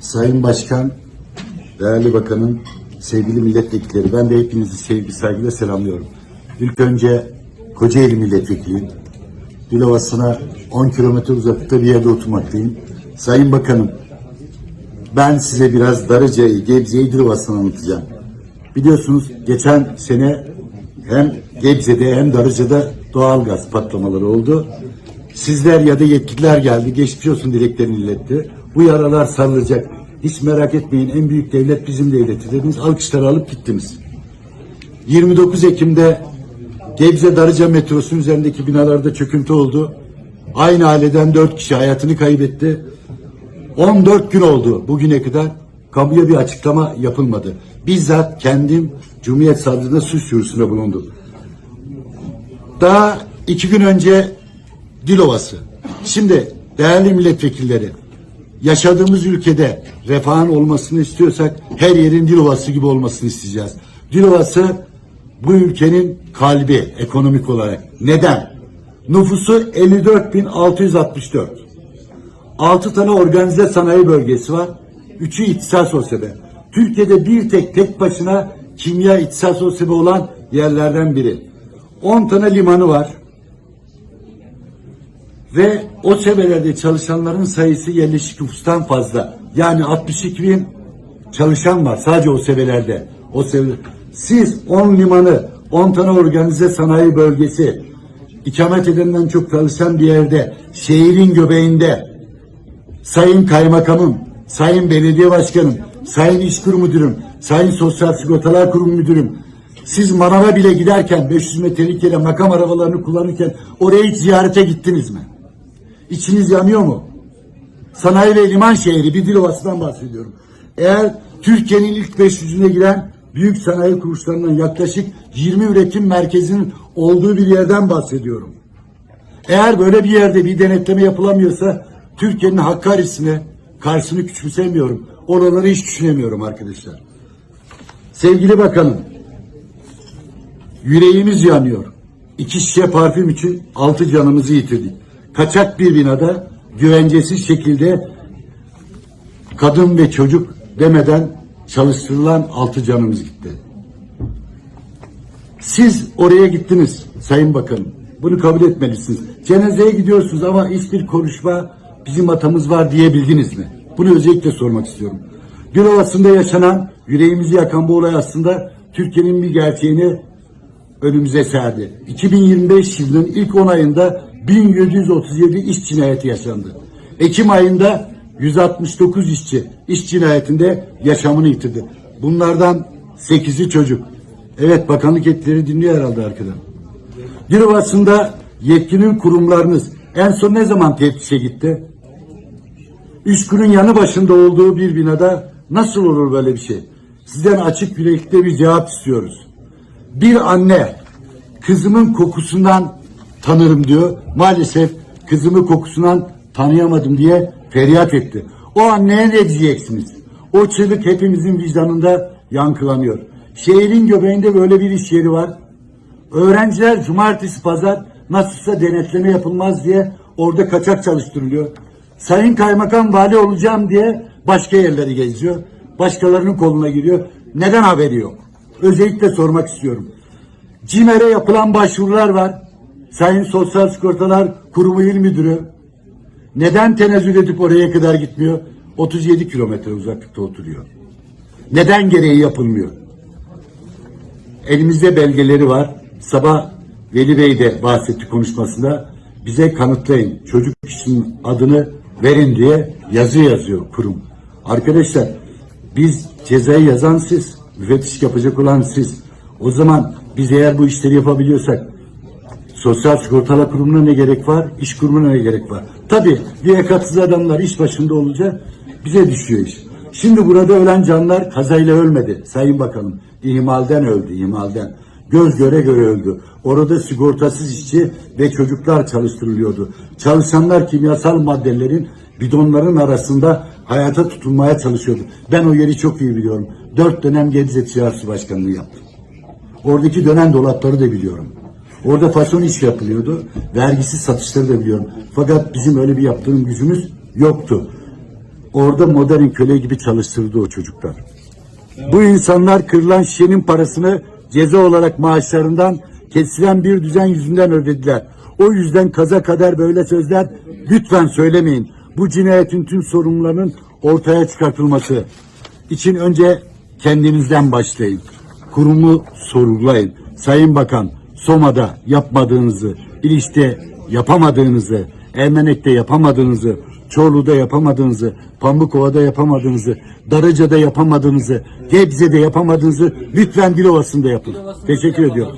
Sayın Başkan, değerli bakanım, sevgili milletvekilleri, ben de hepinizi sevgi saygıyla selamlıyorum. İlk önce Kocaeli milletvekiliyim. Dilovası'na 10 kilometre uzaklıkta bir yerde oturmaktayım. Sayın Bakanım, ben size biraz Darıca'yı, Gebze'yi Dilovası'nı anlatacağım. Biliyorsunuz geçen sene hem Gebze'de hem Darıca'da doğal gaz patlamaları oldu. Sizler ya da yetkililer geldi, geçmiş olsun dileklerini iletti. Bu yaralar sarılacak. Hiç merak etmeyin en büyük devlet bizim devleti dediniz. Alkışları alıp gittiniz. 29 Ekim'de Gebze Darıca metrosunun üzerindeki binalarda çöküntü oldu. Aynı aileden 4 kişi hayatını kaybetti. 14 gün oldu bugüne kadar kamuya bir açıklama yapılmadı. Bizzat kendim Cumhuriyet Savcılığına suç duyurusunda bulundum. Daha iki gün önce Dilovası. Şimdi değerli milletvekilleri yaşadığımız ülkede refahın olmasını istiyorsak her yerin Dilovası gibi olmasını isteyeceğiz. Dilovası bu ülkenin kalbi ekonomik olarak. Neden? Nüfusu 54.664. 6 tane organize sanayi bölgesi var. Üçü ihtisas OSB. Türkiye'de bir tek tek başına kimya ihtisas OSB olan yerlerden biri. 10 tane limanı var. Ve o sebelerde çalışanların sayısı yerleşik nüfustan fazla. Yani 62 bin çalışan var sadece o sebelerde. O sebeler. Siz 10 limanı, 10 tane organize sanayi bölgesi, ikamet edenden çok çalışan bir yerde, şehrin göbeğinde, Sayın Kaymakamım, Sayın Belediye Başkanım, Sayın İş Kurumu Müdürüm, Sayın Sosyal Sigortalar Kurumu Müdürüm, siz manava bile giderken 500 metrelik yere makam arabalarını kullanırken oraya hiç ziyarete gittiniz mi? İçiniz yanıyor mu? Sanayi ve liman şehri bir Dilovası'dan bahsediyorum. Eğer Türkiye'nin ilk 500'üne giren büyük sanayi kuruluşlarından yaklaşık 20 üretim merkezinin olduğu bir yerden bahsediyorum. Eğer böyle bir yerde bir denetleme yapılamıyorsa Türkiye'nin Hakkari'sine karşısını küçümsemiyorum. Oraları hiç düşünemiyorum arkadaşlar. Sevgili bakanım, yüreğimiz yanıyor. İki şişe parfüm için altı canımızı yitirdik. Kaçak bir binada güvencesiz şekilde kadın ve çocuk demeden çalıştırılan altı canımız gitti. Siz oraya gittiniz Sayın Bakanım. Bunu kabul etmelisiniz. Cenazeye gidiyorsunuz ama hiçbir konuşma bizim hatamız var diyebildiniz mi? Bunu özellikle sormak istiyorum. Gülovası'nda yaşanan, yüreğimizi yakan bu olay aslında Türkiye'nin bir gerçeğini önümüze serdi. 2025 yılının ilk 10 ayında 1737 iş cinayeti yaşandı. Ekim ayında 169 işçi iş cinayetinde yaşamını yitirdi. Bunlardan 8'i çocuk. Evet bakanlık etkileri dinliyor herhalde arkadan. Dilovası'nda yetkili kurumlarınız en son ne zaman teftişe gitti? Üskün'ün yanı başında olduğu bir binada nasıl olur böyle bir şey? Sizden açık yürekli bir cevap istiyoruz. Bir anne kızımın kokusundan tanırım diyor. Maalesef kızımı kokusundan tanıyamadım diye feryat etti. O anneye ne diyeceksiniz? O çığlık hepimizin vicdanında yankılanıyor. Şehrin göbeğinde böyle bir iş yeri var. Öğrenciler cumartesi pazar nasılsa denetleme yapılmaz diye orada kaçak çalıştırılıyor. Sayın kaymakam vali olacağım diye başka yerleri geziyor. Başkalarının koluna giriyor. Neden haberi yok? Özellikle sormak istiyorum. CİMER'e yapılan başvurular var. Sayın Sosyal Sigortalar Kurumu İl Müdürü neden tenezzül edip oraya kadar gitmiyor? 37 kilometre uzaklıkta oturuyor. Neden gereği yapılmıyor? Elimizde belgeleri var. Sabah Veli Bey de bahsetti konuşmasında. Bize kanıtlayın. Çocuk kişinin adını verin diye yazı yazıyor kurum. Arkadaşlar biz cezayı yazan siz, müfettiş yapacak olan siz. O zaman biz eğer bu işleri yapabiliyorsak Sosyal Sigortalar Kurumu'na ne gerek var? İş kurumuna ne gerek var? Tabii liyakatsız adamlar iş başında olunca bize düşüyor iş. Şimdi burada ölen canlar kazayla ölmedi Sayın Bakanım. İhmalden öldü, ihmalden. Göz göre göre öldü. Orada sigortasız işçi ve çocuklar çalıştırılıyordu. Çalışanlar kimyasal maddelerin bidonların arasında hayata tutunmaya çalışıyordu. Ben o yeri çok iyi biliyorum. Dört dönem Gebze Ticaret Başkanlığı yaptım. Oradaki dönen dolapları da biliyorum. Orada fason iş yapılıyordu. Vergisiz satışları da biliyorum. Fakat bizim öyle bir yaptığım gücümüz yoktu. Orada modern köle gibi çalıştırdı o çocuklar. Bu insanlar kırılan şişenin parasını ceza olarak maaşlarından kesilen bir düzen yüzünden ödediler. O yüzden kaza kader böyle sözler lütfen söylemeyin. Bu cinayetin tüm sorumlularının ortaya çıkartılması için önce kendinizden başlayın. Kurumu sorgulayın. Sayın Bakan, Soma'da yapmadığınızı, İliş'te yapamadığınızı, Ermenek'te yapamadığınızı, Çorlu'da yapamadığınızı, Pamukova'da yapamadığınızı, Darıca'da yapamadığınızı, Gebze'de yapamadığınızı lütfen Dilovası'nda yapın. Teşekkür ediyorum.